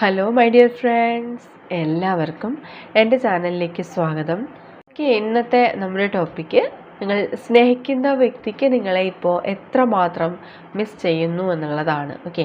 Hello my dear friends എല്ലാവർക്കും എന്റെ ചാനലിലേക്ക് സ്വാഗതം. ഓക്കെ ഇന്നത്തെ നമ്മുടെ ടോപ്പിക്ക് നിങ്ങൾ സ്നേഹിക്കുന്ന വ്യക്തിക്ക് നിങ്ങളെ ഇപ്പോൾ എത്രമാത്രം മിസ് ചെയ്യുന്നു എന്നുള്ളതാണ്. ഓക്കെ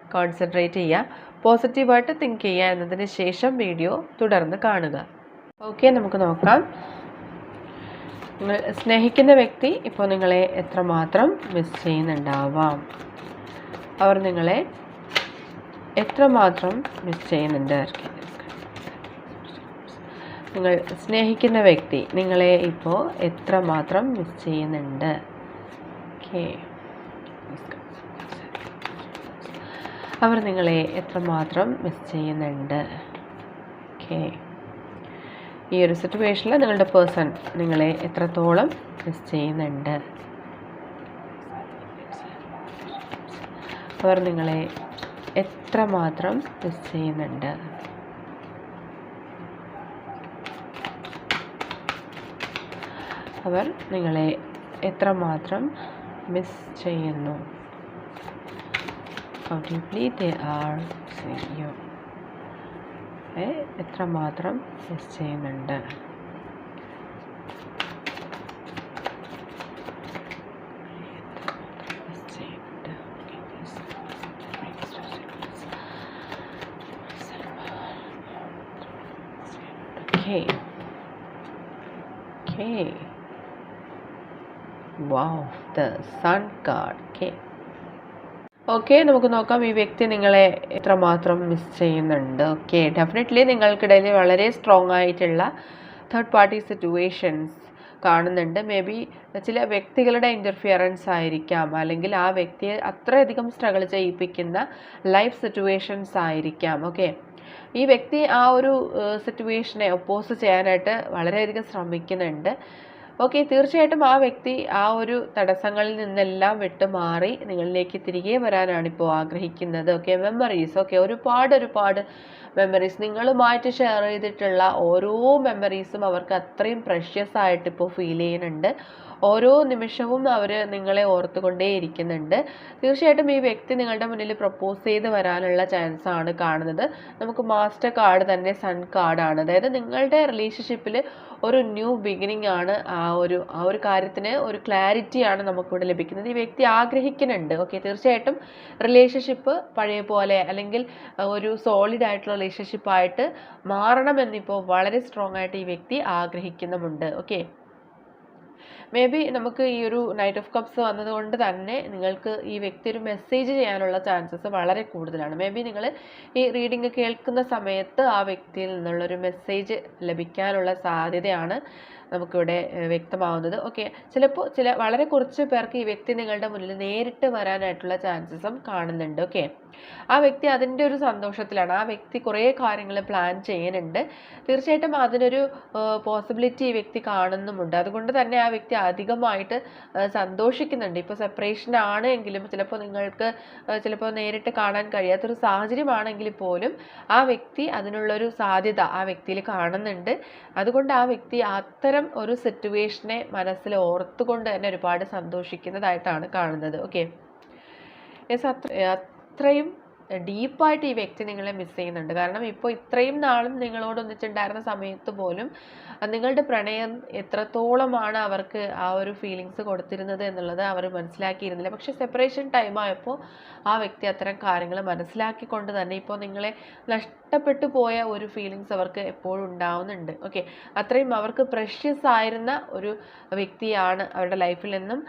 കോൺസെൻട്രേറ്റ് ചെയ്യുക പോസിറ്റീവായിട്ട് തിങ്ക് ചെയ്യുക എന്നതിന് ശേഷം വീഡിയോ തുടർന്ന് കാണുക. ഓക്കെ നമുക്ക് നോക്കാം. നിങ്ങൾ സ്നേഹിക്കുന്ന വ്യക്തി ഇപ്പോൾ നിങ്ങളെ എത്രമാത്രം മിസ് ചെയ്യുന്നുണ്ടാവാം? അവർ നിങ്ങളെ എത്രമാത്രം മിസ് ചെയ്യുന്നുണ്ട്? നിങ്ങൾ സ്നേഹിക്കുന്ന വ്യക്തി നിങ്ങളെ ഇപ്പോൾ എത്രമാത്രം മിസ് ചെയ്യുന്നുണ്ട്? ഓക്കെ അവർ നിങ്ങളെ എത്രമാത്രം മിസ് ചെയ്യുന്നുണ്ട്. ഓക്കെ ഈ ഒരു സിറ്റുവേഷനിൽ നിങ്ങളുടെ പേഴ്സൺ നിങ്ങളെ എത്രത്തോളം മിസ് ചെയ്യുന്നുണ്ട്. അവർ നിങ്ങളെ എത്രമാത്രം മിസ് ചെയ്യുന്നുണ്ട്. അവർ നിങ്ങളെ എത്രമാത്രം മിസ് ചെയ്യുന്നു. deeply they are seeing you ഏ എത്രമാത്രം മിസ് ചെയ്യുന്നുണ്ട് Okay. Okay. Wow, the sun card. Okay. Okay നമുക്ക് നോക്കാം ഈ വ്യക്തി നിങ്ങളെ എത്രമാത്രം മിസ് ചെയ്യുന്നുണ്ട്. ഓക്കെ ഡെഫിനറ്റ്ലി നിങ്ങൾക്കിടയിൽ വളരെ സ്ട്രോങ് ആയിട്ടുള്ള തേർഡ് പാർട്ടി സിറ്റുവേഷൻസ് കാണുന്നുണ്ട്. മേ ബി ചില വ്യക്തികളുടെ ഇന്റർഫിയറൻസ് ആയിരിക്കാം. അല്ലെങ്കിൽ ആ വ്യക്തിയെ അത്രയധികം സ്ട്രഗിൾ ചെയ്യിപ്പിക്കുന്ന ലൈഫ് സിറ്റുവേഷൻസ് ആയിരിക്കാം. ഓക്കെ ഈ വ്യക്തി ആ ഒരു സിറ്റുവേഷനെ ഒപ്പോസ് ചെയ്യാനായിട്ട് വളരെയധികം ശ്രമിക്കുന്നുണ്ട്. ഓക്കെ തീർച്ചയായിട്ടും ആ വ്യക്തി ആ ഒരു തടസ്സങ്ങളിൽ നിന്നെല്ലാം വിട്ടുമാറി നിങ്ങളിലേക്ക് തിരികെ വരാനാണ് ഇപ്പോൾ ആഗ്രഹിക്കുന്നത്. ഓക്കെ മെമ്മറീസ് ഓക്കെ ഒരുപാട് ഒരുപാട് മെമ്മറീസ് നിങ്ങളുമായിട്ട് ഷെയർ ചെയ്തിട്ടുള്ള ഓരോ മെമ്മറീസും അവർക്ക് അത്രയും പ്രഷ്യസ് ആയിട്ട് ഇപ്പോൾ ഫീൽ ചെയ്യുന്നുണ്ട്. ഓരോ നിമിഷവും അവർ നിങ്ങളെ ഓർത്തുകൊണ്ടേ ഇരിക്കുന്നുണ്ട്. തീർച്ചയായിട്ടും ഈ വ്യക്തി നിങ്ങളുടെ മുന്നിൽ പ്രപ്പോസ് ചെയ്ത് വരാനുള്ള ചാൻസ് ആണ് കാണുന്നത്. നമുക്ക് മാസ്റ്റർ കാർഡ് തന്നെ സൺ കാർഡാണ് അതായത് നിങ്ങളുടെ റിലേഷൻഷിപ്പിൽ ഒരു ന്യൂ ബിഗിനിങ് ആണ് ആ ഒരു ആ ഒരു കാര്യത്തിന് ഒരു ക്ലാരിറ്റിയാണ് നമുക്കിവിടെ ലഭിക്കുന്നത്. ഈ വ്യക്തി ആഗ്രഹിക്കുന്നുണ്ട്. ഓക്കെ തീർച്ചയായിട്ടും റിലേഷൻഷിപ്പ് പഴയ പോലെ അല്ലെങ്കിൽ ഒരു സോളിഡ് ആയിട്ടുള്ള റിലേഷൻഷിപ്പായിട്ട് മാറണമെന്നിപ്പോൾ വളരെ സ്ട്രോങ് ആയിട്ട് ഈ വ്യക്തി ആഗ്രഹിക്കുന്നുമുണ്ട്. ഓക്കെ മേ ബി നമുക്ക് ഈ ഒരു നൈറ്റ് ഓഫ് കപ്സ് വന്നതുകൊണ്ട് തന്നെ നിങ്ങൾക്ക് ഈ വ്യക്തി ഒരു മെസ്സേജ് ചെയ്യാനുള്ള ചാൻസസ് വളരെ കൂടുതലാണ്. മേ ബി നിങ്ങൾ ഈ റീഡിങ് കേൾക്കുന്ന സമയത്ത് ആ വ്യക്തിയിൽ നിന്നുള്ളൊരു മെസ്സേജ് ലഭിക്കാനുള്ള സാധ്യതയാണ്. നമുക്കിവിടെ വ്യക്തമാവുന്നത്. ഓക്കെ. ചിലപ്പോൾ ചില വളരെ കുറച്ച് പേർക്ക് ഈ വ്യക്തി നിങ്ങളുടെ മുന്നിൽ നേരിട്ട് വരാനായിട്ടുള്ള ചാൻസസും കാണുന്നുണ്ട്. ഓക്കെ. ആ വ്യക്തി അതിന്റെ ഒരു സന്തോഷത്തിലാണ്. ആ വ്യക്തി കുറേ കാര്യങ്ങൾ പ്ലാൻ ചെയ്യുന്നുണ്ട്. തീർച്ചയായിട്ടും അതിനൊരു പോസിബിലിറ്റി ഈ വ്യക്തി കാണുന്നുമുണ്ട്. അതുകൊണ്ട് തന്നെ ആ വ്യക്തി അധികമായിട്ട് സന്തോഷിക്കുന്നുണ്ട്. ഇപ്പോൾ സെപ്പറേഷൻ ആണെങ്കിലും ചിലപ്പോൾ നിങ്ങൾക്ക് ചിലപ്പോൾ നേരിട്ട് കാണാൻ കഴിയാത്തൊരു സാഹചര്യമാണെങ്കിൽ പോലും ആ വ്യക്തി അതിനുള്ളൊരു സാധ്യത ആ വ്യക്തിയിൽ കാണുന്നുണ്ട്. അതുകൊണ്ട് ആ വ്യക്തി അത്തരം ഒരു സിറ്റുവേഷനെ മനസ്സിൽ ഓർത്തുകൊണ്ട് തന്നെ ഒരുപാട് സന്തോഷിക്കുന്നതായിട്ടാണ് കാണുന്നത്. ഓക്കെ? യെസ് അത്ര അത്രയും ഡീപ്പായിട്ട് ഈ വ്യക്തി നിങ്ങളെ മിസ് ചെയ്യുന്നുണ്ട്. കാരണം ഇപ്പോൾ ഇത്രയും നാളും നിങ്ങളോട് ഒന്നിച്ചുണ്ടായിരുന്ന സമയത്ത് പോലും നിങ്ങളുടെ പ്രണയം എത്രത്തോളമാണ് അവർക്ക് ആ ഒരു ഫീലിങ്സ് കൊടുത്തിരുന്നത് എന്നുള്ളത് അവർ മനസ്സിലാക്കിയിരുന്നില്ല. പക്ഷേ സെപ്പറേഷൻ ടൈം ആയപ്പോൾ ആ വ്യക്തി അത്തരം കാര്യങ്ങൾ മനസ്സിലാക്കിക്കൊണ്ട് തന്നെ ഇപ്പോൾ നിങ്ങളെ നഷ്ടപ്പെട്ടു പോയ ഒരു ഫീലിങ്സ് അവർക്ക് എപ്പോഴും ഉണ്ടാവുന്നുണ്ട്. ഓക്കെ അത്രയും അവർക്ക് പ്രഷ്യസ് ആയിരുന്ന ഒരു വ്യക്തിയാണ് അവരുടെ ലൈഫിൽ നിന്നും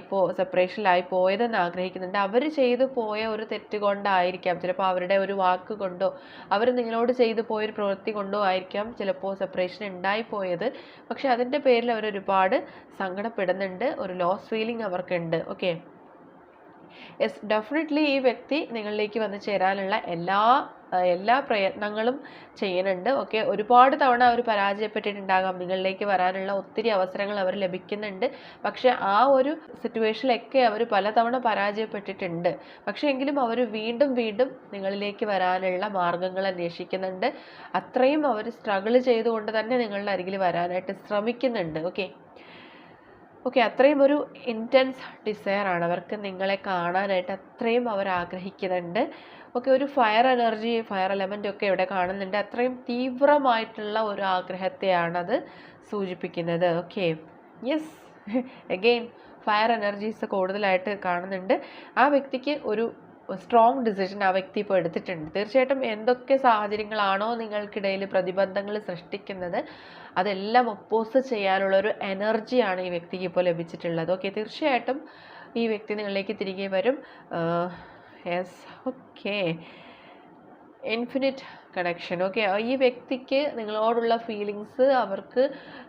ഇപ്പോൾ സെപ്പറേഷനിലായി പോയതെന്ന് ആഗ്രഹിക്കുന്നുണ്ട്. അവർ ചെയ്തു പോയ ഒരു തെറ്റ് കൊണ്ടായിരിക്കും ആയിരിക്കാം. ചിലപ്പോൾ അവരുടെ ഒരു വാക്ക് കൊണ്ടോ അവർ നിങ്ങളോട് ചെയ്തു പോയൊരു പ്രവൃത്തി കൊണ്ടോ ആയിരിക്കാം ചിലപ്പോൾ സെപ്പറേഷൻ ഉണ്ടായിപ്പോയത് പക്ഷെ അതിന്റെ പേരിൽ അവർ ഒരുപാട് സങ്കടപ്പെടുന്നുണ്ട്. ഒരു ലോസ് ഫീലിംഗ് അവർക്കുണ്ട്. ഓക്കെ യെസ് ഡെഫിനറ്റ്ലി ഈ വ്യക്തി നിങ്ങളിലേക്ക് വന്ന് ചേരാനുള്ള എല്ലാ എല്ലാ പ്രയത്നങ്ങളും ചെയ്യുന്നുണ്ട്. ഓക്കെ ഒരുപാട് തവണ അവർ പരാജയപ്പെട്ടിട്ടുണ്ടാകാം. നിങ്ങളിലേക്ക് വരാനുള്ള ഒത്തിരി അവസരങ്ങൾ അവർ ലഭിക്കുന്നുണ്ട്. പക്ഷേ ആ ഒരു സിറ്റുവേഷനിലൊക്കെ അവർ പലതവണ പരാജയപ്പെട്ടിട്ടുണ്ട്. പക്ഷേ എങ്കിലും അവർ വീണ്ടും വീണ്ടും നിങ്ങളിലേക്ക് വരാനുള്ള മാർഗങ്ങൾ അന്വേഷിക്കുന്നുണ്ട്. അത്രയും അവർ സ്ട്രഗിൾ ചെയ്തുകൊണ്ട് തന്നെ നിങ്ങളുടെ അരികിൽ വരാനായിട്ട് ശ്രമിക്കുന്നുണ്ട്. ഓക്കെ ഓക്കെ അത്രയും ഒരു ഇന്റൻസ് ഡിസയറാണ് അവർക്ക് നിങ്ങളെ കാണാനായിട്ട് അത്രയും അവർ ആഗ്രഹിക്കുന്നുണ്ട്. ഓക്കെ ഒരു ഫയർ എനർജി ഫയർ എലമെന്റ് ഒക്കെ ഇവിടെ കാണുന്നുണ്ട്. അത്രയും തീവ്രമായിട്ടുള്ള ഒരു ആഗ്രഹത്തെയാണത് സൂചിപ്പിക്കുന്നത്. Okay yes again fire energies കൂടുതലായിട്ട് കാണുന്നുണ്ട്. ആ വ്യക്തിക്ക് ഒരു സ്ട്രോങ് ഡിസിഷൻ ആ വ്യക്തി ഇപ്പോൾ എടുത്തിട്ടുണ്ട്. തീർച്ചയായിട്ടും എന്തൊക്കെ സാഹചര്യങ്ങളാണോ നിങ്ങൾക്കിടയിൽ പ്രതിബന്ധങ്ങൾ സൃഷ്ടിക്കുന്നത് അതെല്ലാം ഒപ്പോസ് ചെയ്യാനുള്ള ഒരു എനർജിയാണ് ഈ വ്യക്തിക്ക് ഇപ്പോൾ ലഭിച്ചിട്ടുള്ളത്. ഓക്കെ തീർച്ചയായിട്ടും ഈ വ്യക്തി നിങ്ങളിലേക്ക് തിരികെ വരും. Yes okay infinite connection okay ഈ വ്യക്തിക്ക് നിങ്ങളോടുള്ള ഫീലിങ്സ് അവർക്ക്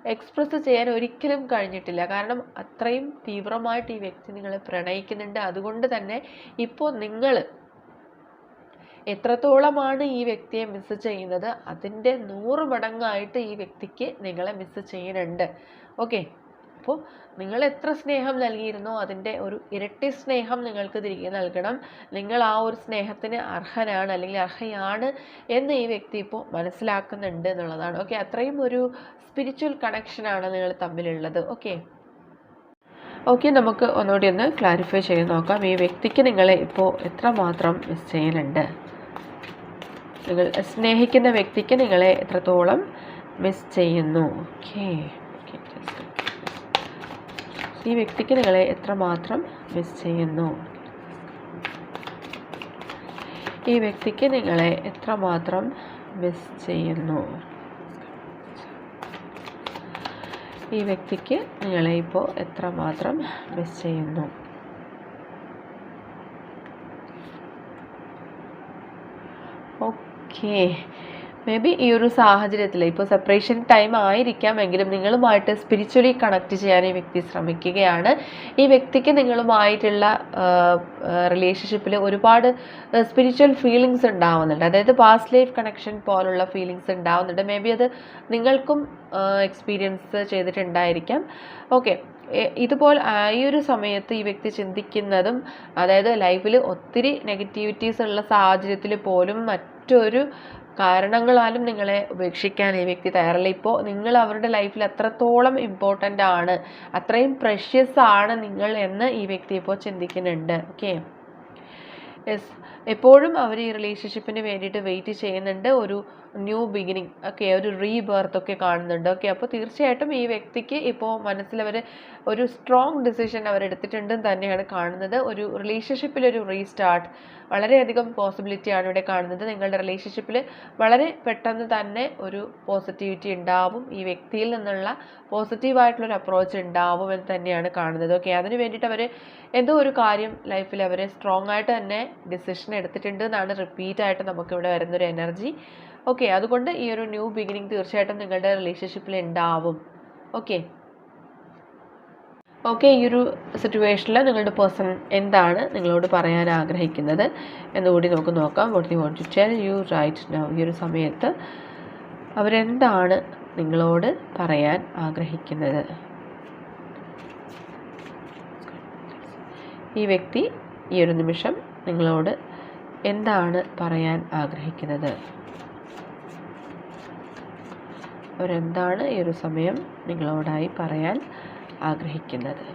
എക്സ്പ്രസ് ചെയ്യാൻ ഒരിക്കലും കഴിഞ്ഞിട്ടില്ല. കാരണം അത്രയും തീവ്രമായിട്ട് ഈ വ്യക്തി നിങ്ങളെ പ്രണയിക്കുന്നുണ്ട്. അതുകൊണ്ട് തന്നെ ഇപ്പോൾ നിങ്ങൾ എത്രത്തോളമാണ് ഈ വ്യക്തിയെ മിസ് ചെയ്യുന്നത്? അതിന്റെ നൂറ് മടങ്ങായിട്ട് ഈ വ്യക്തിക്ക് നിങ്ങളെ മിസ് ചെയ്യുന്നുണ്ട്. ഓക്കെ അപ്പോൾ നിങ്ങൾ എത്ര സ്നേഹം നൽകിയിരുന്നോ അതിന്റെ ഒരു ഇരട്ടി സ്നേഹം നിങ്ങൾക്ക് തിരികെ നൽകണം. നിങ്ങൾ ആ ഒരു സ്നേഹത്തിന് അർഹനാണ് അല്ലെങ്കിൽ അർഹയാണ് എന്ന് ഈ വ്യക്തി ഇപ്പോൾ മനസ്സിലാക്കുന്നുണ്ട് എന്നുള്ളതാണ്. ഓക്കെ അത്രയും ഒരു സ്പിരിച്വൽ കണക്ഷനാണ് നിങ്ങൾ തമ്മിലുള്ളത്. ഓക്കെ. ഓക്കെ നമുക്ക് ഒന്നുകൂടി ഒന്ന് ക്ലാരിഫൈ ചെയ്ത് നോക്കാം. ഈ വ്യക്തിക്ക് നിങ്ങളെ ഇപ്പോൾ എത്രമാത്രം മിസ് ചെയ്യുന്നുണ്ട്? നിങ്ങൾ സ്നേഹിക്കുന്ന വ്യക്തിക്ക് നിങ്ങളെ എത്രത്തോളം മിസ് ചെയ്യുന്നു? ഓക്കെ. ഈ വ്യക്തിക്ക് നിങ്ങളെ എത്രമാത്രം മിസ് ചെയ്യുന്നു? ഈ വ്യക്തിക്ക് നിങ്ങളെ എത്രമാത്രം മിസ് ചെയ്യുന്നു? ഈ വ്യക്തിക്ക് നിങ്ങളെ ഇപ്പോൾ എത്രമാത്രം മിസ് ചെയ്യുന്നു? ഓക്കെ മേ ബി ഈ ഒരു സാഹചര്യത്തിൽ ഇപ്പോൾ സെപ്പറേഷൻ ടൈം ആയിരിക്കാമെങ്കിലും നിങ്ങളുമായിട്ട് സ്പിരിച്വലി കണക്ട് ചെയ്യാൻ ഈ വ്യക്തി ശ്രമിക്കുകയാണ്. ഈ വ്യക്തിക്ക് നിങ്ങളുമായിട്ടുള്ള റിലേഷൻഷിപ്പിൽ ഒരുപാട് സ്പിരിച്വൽ ഫീലിങ്സ് ഉണ്ടാവുന്നുണ്ട്. അതായത് പാസ്റ്റ് ലൈഫ് കണക്ഷൻ പോലുള്ള ഫീലിങ്സ് ഉണ്ടാവുന്നുണ്ട്. മേ ബി അത് നിങ്ങൾക്കും എക്സ്പീരിയൻസ് ചെയ്തിട്ടുണ്ടായിരിക്കാം. ഓക്കെ ഇതുപോലെ ഈ ഒരു സമയത്ത് ഈ വ്യക്തി ചിന്തിക്കുന്നതും അതായത് ലൈഫിൽ ഒത്തിരി നെഗറ്റിവിറ്റീസ് ഉള്ള സാഹചര്യത്തിൽ പോലും മറ്റൊരു കാരണങ്ങളാലും നിങ്ങളെ ഉപേക്ഷിക്കാൻ ഈ വ്യക്തി തയ്യാറല്ല. ഇപ്പോൾ നിങ്ങൾ അവരുടെ ലൈഫിൽ അത്രത്തോളം ഇമ്പോർട്ടന്റ് ആണ് അത്രയും പ്രഷ്യസ് ആണ് നിങ്ങൾ എന്ന് ഈ വ്യക്തി ഇപ്പോൾ ചിന്തിക്കുന്നുണ്ട്. ഓക്കെ യെസ് എപ്പോഴും അവർ ഈ റിലേഷൻഷിപ്പിന് വേണ്ടിയിട്ട് വെയിറ്റ് ചെയ്യുന്നുണ്ട്. ഒരു ന്യൂ ബിഗിനിങ് ഒക്കെ ഒരു റീബർത്ത് ഒക്കെ കാണുന്നുണ്ട്. ഓക്കെ അപ്പോൾ തീർച്ചയായിട്ടും ഈ വ്യക്തിക്ക് ഇപ്പോൾ മനസ്സിലവർ ഒരു സ്ട്രോങ് ഡിസിഷൻ അവരെടുത്തിട്ടുണ്ടെന്ന് തന്നെയാണ് കാണുന്നത്. ഒരു റിലേഷൻഷിപ്പിലൊരു റീസ്റ്റാർട്ട് വളരെയധികം പോസിബിലിറ്റിയാണ് ഇവിടെ കാണുന്നത്. നിങ്ങളുടെ റിലേഷൻഷിപ്പിൽ വളരെ പെട്ടെന്ന് തന്നെ ഒരു പോസിറ്റിവിറ്റി ഉണ്ടാവും. ഈ വ്യക്തിയിൽ നിന്നുള്ള പോസിറ്റീവായിട്ടുള്ളൊരു അപ്രോച്ച് ഉണ്ടാവും എന്ന് തന്നെയാണ് കാണുന്നത്. ഓക്കെ അതിന് വേണ്ടിയിട്ട് അവർ എന്തോ ഒരു കാര്യം ലൈഫിൽ അവരെ സ്ട്രോങ് ആയിട്ട് തന്നെ ഡിസിഷൻ എടുത്തിട്ടുണ്ട് എന്നാണ് റിപ്പീറ്റ് ആയിട്ട് നമുക്കിവിടെ വരുന്നൊരു എനർജി ഓക്കെ അതുകൊണ്ട് ഈ ഒരു ന്യൂ ബിഗിനിങ് തീർച്ചയായിട്ടും നിങ്ങളുടെ റിലേഷൻഷിപ്പിൽ ഉണ്ടാവും ഓക്കെ ഓക്കെ ഈ ഒരു സിറ്റുവേഷനിൽ നിങ്ങളുടെ പേഴ്സൺ എന്താണ് നിങ്ങളോട് പറയാൻ ആഗ്രഹിക്കുന്നത് എന്നുകൂടി നമുക്ക് നോക്കാം. What you want to tell you right now ഈ ഒരു സമയത്ത് അവരെന്താണ് നിങ്ങളോട് പറയാൻ ആഗ്രഹിക്കുന്നത്? ഈ വ്യക്തി ഈ ഒരു നിമിഷം നിങ്ങളോട് എന്താണ് പറയാൻ ആഗ്രഹിക്കുന്നത്? അവരെന്താണ് ഈ ഒരു സമയം നിങ്ങളോടായി പറയാൻ ആഗ്രഹിക്കുന്നത്?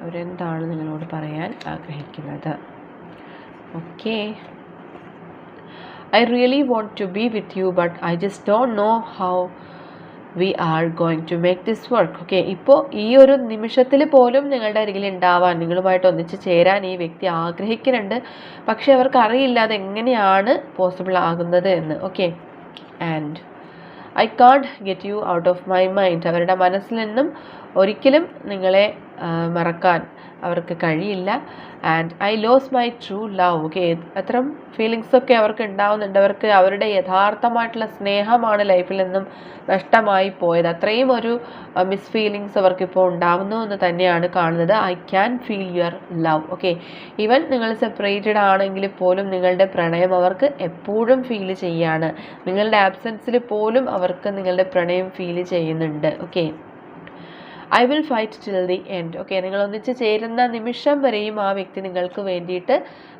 അവരെന്താണ് നിങ്ങളോട് പറയാൻ ആഗ്രഹിക്കുന്നത്? Okay I really want to be with you but I just don't know how we are going to make this work okay ഇപ്പോൾ ഈ ഒരു നിമിഷത്തിൽ പോലും നിങ്ങളുടെ അരികിൽ ഉണ്ടാവാൻ നിങ്ങളുമായിട്ട് ഒന്നിച്ച് ചേരാൻ ഈ വ്യക്തി ആഗ്രഹിക്കുന്നുണ്ട്. പക്ഷെ അവർക്ക് അറിയില്ല അതെങ്ങനെയാണ് പോസിബിൾ ആകുന്നത് എന്ന് okay and I can't get you out of my mind അവരുടെ മനസ്സിൽ നിന്നും ഒരിക്കലും നിങ്ങളെ മറക്കാൻ അവർക്ക് കഴിയില്ല. And I lose my true love okay അത്തരം ഫീലിങ്സൊക്കെ അവർക്ക് ഉണ്ടാവുന്നുണ്ട്. അവർക്ക് അവരുടെ യഥാർത്ഥമായിട്ടുള്ള സ്നേഹമാണ് ലൈഫിൽ നിന്നും നഷ്ടമായി പോയത്. അത്രയും ഒരു മിസ് ഫീലിങ്സ് അവർക്കിപ്പോൾ ഉണ്ടാവുന്നു എന്ന് തന്നെയാണ് കാണുന്നത്. I can feel your love okay even നിങ്ങൾ സെപ്പറേറ്റഡ് ആണെങ്കിൽ പോലും നിങ്ങളുടെ പ്രണയം അവർക്ക് എപ്പോഴും ഫീൽ ചെയ്യാണ്. നിങ്ങളുടെ ആബ്സെൻസിൽ പോലും അവർക്ക് നിങ്ങളുടെ പ്രണയം ഫീൽ ചെയ്യുന്നുണ്ട് okay I will fight till the end okay നിങ്ങൾ ഒന്നിച്ച് ചേരുന്ന നിമിഷം വരെയും ആ വ്യക്തി നിങ്ങൾക്ക് വേണ്ടിയിട്ട്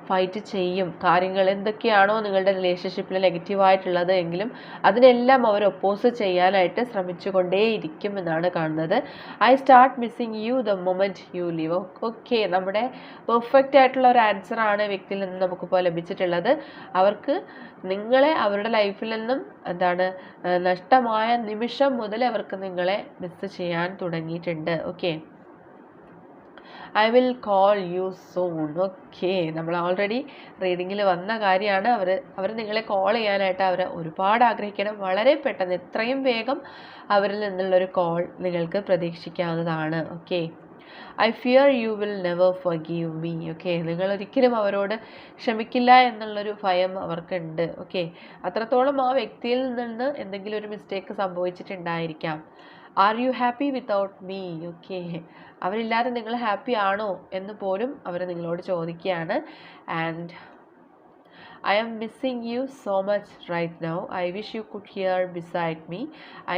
ഫൈറ്റ് ചെയ്യും. കാര്യങ്ങൾ എന്തൊക്കെയാണോ നിങ്ങളുടെ റിലേഷൻഷിപ്പിൽ നെഗറ്റീവായിട്ടുള്ളത് എങ്കിലും അതിനെല്ലാം അവർ ഒപ്പോസ് ചെയ്യാനായിട്ട് ശ്രമിച്ചുകൊണ്ടേയിരിക്കും എന്നാണ് കാണുന്നത്. I start missing you the moment you leave okay നമ്മുടെ പെർഫെക്റ്റ് ആയിട്ടുള്ള ഒരു ആൻസർ ആണ് വ്യക്തിയിൽ നിന്ന് നമുക്കിപ്പോൾ ലഭിച്ചിട്ടുള്ളത്. അവർക്ക് നിങ്ങളെ അവരുടെ ലൈഫിൽ നിന്നും എന്താണ് നഷ്ടമായ നിമിഷം മുതൽ അവർക്ക് നിങ്ങളെ മിസ് ചെയ്യാൻ തുടങ്ങിയിട്ടുണ്ട്. Okay I will call you soon okay നമ്മൾ ഓൾറെഡി റീഡിങ്ങിൽ വന്ന കാര്യമാണ്. അവർ അവർ നിങ്ങളെ കോൾ ചെയ്യാനായിട്ട് അവർ ഒരുപാട് ആഗ്രഹിക്കണം. വളരെ പെട്ടെന്ന് എത്രയും വേഗം അവരിൽ നിന്നുള്ളൊരു കോൾ നിങ്ങൾക്ക് പ്രതീക്ഷിക്കാവുന്നതാണ്. Okay I fear you will never forgive me okay നിങ്ങൾ ഒരിക്കലും അവരോട് ക്ഷമിക്കില്ല എന്നുള്ളൊരു ഭയം അവർക്കുണ്ട്. ഓക്കെ അത്രത്തോളം ആ വ്യക്തിയിൽ നിന്ന് എന്തെങ്കിലും ഒരു mistake സംഭവിച്ചിട്ടുണ്ടായിരിക്കാം. Are you happy without me okay അവരില്ലാതെ നിങ്ങൾ ഹാപ്പി ആണോ എന്ന് പോലും അവർ നിങ്ങളോട് ചോദിക്കുകയാണ്. And I am missing you so much right now I wish you could hear beside me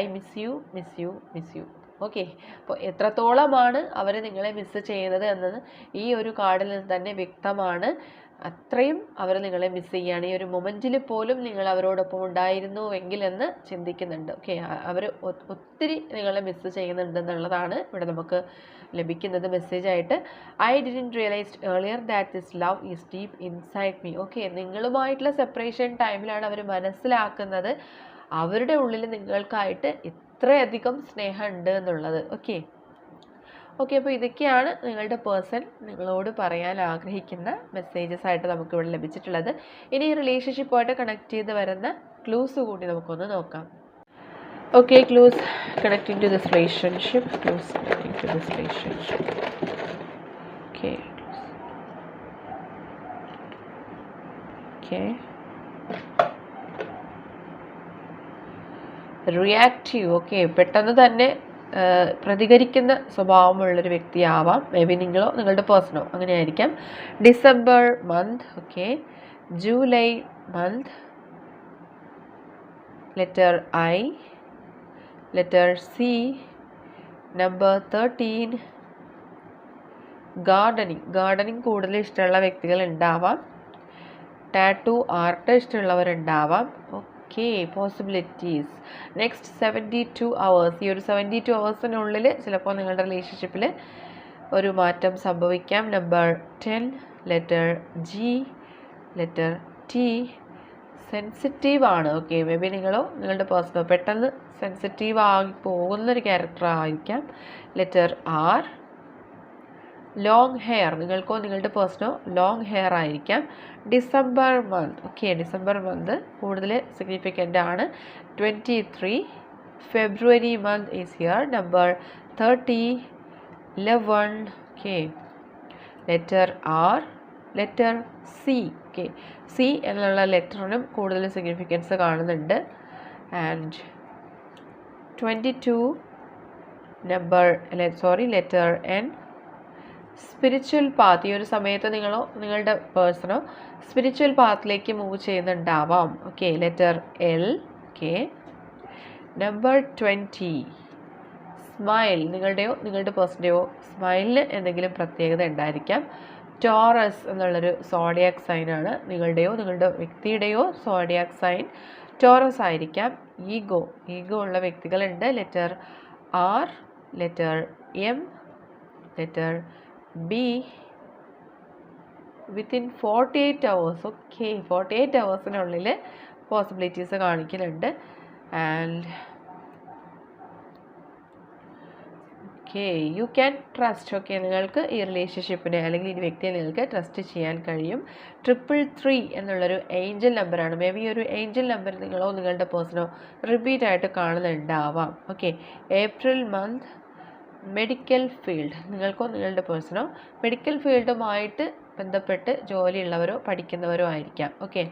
I miss you miss you miss you okay അപ്പോൾ എത്രത്തോളമാണ് അവർ നിങ്ങളെ മിസ്സ് ചെയ്യുന്നത് എന്നത് ഈ ഒരു കാർഡിൽ നിന്ന് തന്നെ വ്യക്തമാണ്. അത്രയും അവർ നിങ്ങളെ മിസ് ചെയ്യുകയാണ് ഈ ഒരു മൊമെന്റിൽ പോലും നിങ്ങൾ അവരോടൊപ്പം ഉണ്ടായിരുന്നു എങ്കിൽ എന്ന് ചിന്തിക്കുന്നുണ്ട്. ഓക്കെ അവർ ഒത്തിരി നിങ്ങളെ മിസ് ചെയ്യുന്നുണ്ട് എന്നുള്ളതാണ് ഇവിടെ നമുക്ക് ലഭിക്കുന്നത് മെസ്സേജായിട്ട് I didn't realised earlier that this love is deep inside me okay നിങ്ങളുമായിട്ടുള്ള separation ടൈമിലാണ് അവർ മനസ്സിലാക്കുന്നത്. അവരുടെ ഉള്ളിൽ നിങ്ങൾക്കായിട്ട് ഇത്രയധികം സ്നേഹമുണ്ട് എന്നുള്ളത്. ഓക്കെ ഓക്കെ അപ്പോൾ ഇതൊക്കെയാണ് നിങ്ങളുടെ പേഴ്സൺ നിങ്ങളോട് പറയാൻ ആഗ്രഹിക്കുന്ന മെസ്സേജസ് ആയിട്ട് നമുക്കിവിടെ ലഭിച്ചിട്ടുള്ളത്. ഇനി ഈ റിലേഷൻഷിപ്പുമായിട്ട് കണക്ട് ചെയ്ത് വരുന്ന ക്ലൂസ് കൂടി നമുക്കൊന്ന് നോക്കാം. Okay clues connecting to this relationship clues to this relationship okay okay reactive okay പെട്ടെന്ന് തന്നെ പ്രതികരിക്കുന്ന സ്വഭാവമുള്ളൊരു വ്യക്തിയാവാം. മേ ബി നിങ്ങളോ നിങ്ങളുടെ പേഴ്സണോ അങ്ങനെ ആയിരിക്കാം December month okay July month letter I letter C number thirteen gardening gardening കൂടുതൽ ഇഷ്ടമുള്ള വ്യക്തികൾ ഉണ്ടാവാം. Tattoo art ഇഷ്ടമുള്ളവരുണ്ടാവാം okay possibilities next seventy two hours ഈ ഒരു സെവന്റി ടു അവേഴ്സിനുള്ളിൽ ചിലപ്പോൾ നിങ്ങളുടെ റിലേഷൻഷിപ്പിൽ ഒരു മാറ്റം സംഭവിക്കാം. Number ten letter G letter T sensitive ആണ്. ഓക്കെ മേ ബി നിങ്ങളോ നിങ്ങളുടെ പേഴ്സണോ പെട്ടെന്ന് സെൻസിറ്റീവ് ആയി പോകുന്നൊരു ക്യാരക്ടർ ആയിരിക്കാം. ലെറ്റർ ആർ ലോങ് ഹെയർ നിങ്ങൾക്കോ നിങ്ങളുടെ പേഴ്സണോ ലോങ് ഹെയർ ആയിരിക്കാം. December month okay December month കൂടുതൽ സിഗ്നിഫിക്കന്റ് ആണ്. Twenty three February month is year number thirty eleven okay letter R letter C okay C എന്നുള്ള ലെറ്ററിനും കൂടുതൽ സിഗ്നിഫിക്കൻസ് കാണുന്നുണ്ട്. And twenty two number sorry letter N spiritual path ഈ ഒരു സമയത്ത് നിങ്ങളോ നിങ്ങളുടെ പേഴ്സണോ സ്പിരിച്വൽ പാത്തിലേക്ക് move ചെയ്യുന്നുണ്ടാവാം. Okay letter L okay number twenty smile നിങ്ങളുടെയോ നിങ്ങളുടെ പേഴ്സന്റെയോ സ്മൈലിന് എന്തെങ്കിലും പ്രത്യേകത ഉണ്ടായിരിക്കാം. ടോറസ് എന്നുള്ളൊരു സോഡിയാക് സൈനാണ് നിങ്ങളുടെയോ നിങ്ങളുടെ വ്യക്തിയുടെയോ സോഡിയാക് സൈൻ ടോറസ് ആയിരിക്കാം. ഈഗോ ഈഗോ ഉള്ള വ്യക്തികളുണ്ട്. Letter R letter M letter B within forty eight hours okay forty eight അവേഴ്സിനുള്ളിൽ possibilities കാണിക്കലുണ്ട്. And okay you can trust okay നിങ്ങൾക്ക് ഈ റിലേഷൻഷിപ്പിനെ അല്ലെങ്കിൽ ഈ വ്യക്തിയെ നിങ്ങൾക്ക് ട്രസ്റ്റ് ചെയ്യാൻ കഴിയും. ട്രിപ്പിൾ ത്രീ എന്നുള്ളൊരു ഏഞ്ചൽ നമ്പറാണ് മേ ബി ഒരു ഏഞ്ചൽ നമ്പർ നിങ്ങളോ നിങ്ങളുടെ പേഴ്സണോ റിപ്പീറ്റ് ആയിട്ട് കാണുന്നുണ്ടാവാം. Okay April month medical field നിങ്ങൾക്കോ നിങ്ങളുടെ പേഴ്സണോ മെഡിക്കൽ ഫീൽഡുമായിട്ട് ബന്ധപ്പെട്ട് ജോലിയുള്ളവരോ പഠിക്കുന്നവരോ ആയിരിക്കാം. Okay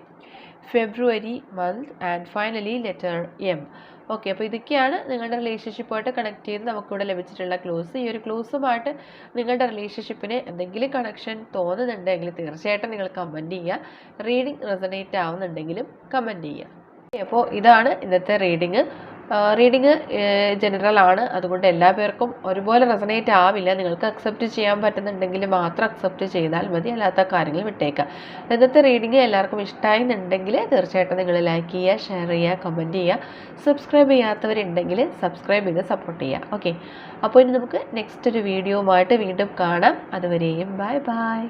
February month and finally letter M okay അപ്പോൾ ഇതൊക്കെയാണ് നിങ്ങളുടെ റിലേഷൻഷിപ്പുമായിട്ട് കണക്ട് ചെയ്ത് നമുക്കിവിടെ ലഭിച്ചിട്ടുള്ള ക്ലോസ് ഈ ഒരു ക്ലൂസുമായിട്ട് നിങ്ങളുടെ റിലേഷൻഷിപ്പിന് എന്തെങ്കിലും കണക്ഷൻ തോന്നുന്നുണ്ടെങ്കിൽ തീർച്ചയായിട്ടും നിങ്ങൾ കമന്റ് ചെയ്യുക. റീഡിങ് റെസണേറ്റ് ആവുന്നുണ്ടെങ്കിലും കമന്റ് ചെയ്യുക. അപ്പോൾ ഇതാണ് ഇന്നത്തെ റീഡിങ് റീഡിങ് ജനറൽ ആണ്. അതുകൊണ്ട് എല്ലാ പേർക്കും ഒരുപോലെ റെസനേറ്റ് ആവില്ല. നിങ്ങൾക്ക് അക്സെപ്റ്റ് ചെയ്യാൻ പറ്റുന്നുണ്ടെങ്കിൽ മാത്രം അക്സെപ്റ്റ് ചെയ്താൽ മതി. അല്ലാത്ത കാര്യങ്ങൾ വിട്ടേക്കുക. ഇന്നത്തെ റീഡിങ് എല്ലാവർക്കും ഇഷ്ടമായി എന്നുണ്ടെങ്കിൽ തീർച്ചയായിട്ടും നിങ്ങൾ ലൈക്ക് ചെയ്യുക ഷെയർ ചെയ്യുക കമന്റ് ചെയ്യുക. സബ്സ്ക്രൈബ് ചെയ്യാത്തവരുണ്ടെങ്കിൽ സബ്സ്ക്രൈബ് ചെയ്ത് സപ്പോർട്ട് ചെയ്യുക. ഓക്കെ അപ്പോൾ ഇനി നമുക്ക് നെക്സ്റ്റ് ഒരു വീഡിയോവുമായിട്ട് വീണ്ടും കാണാം. അതുവരെയും ബൈ ബൈ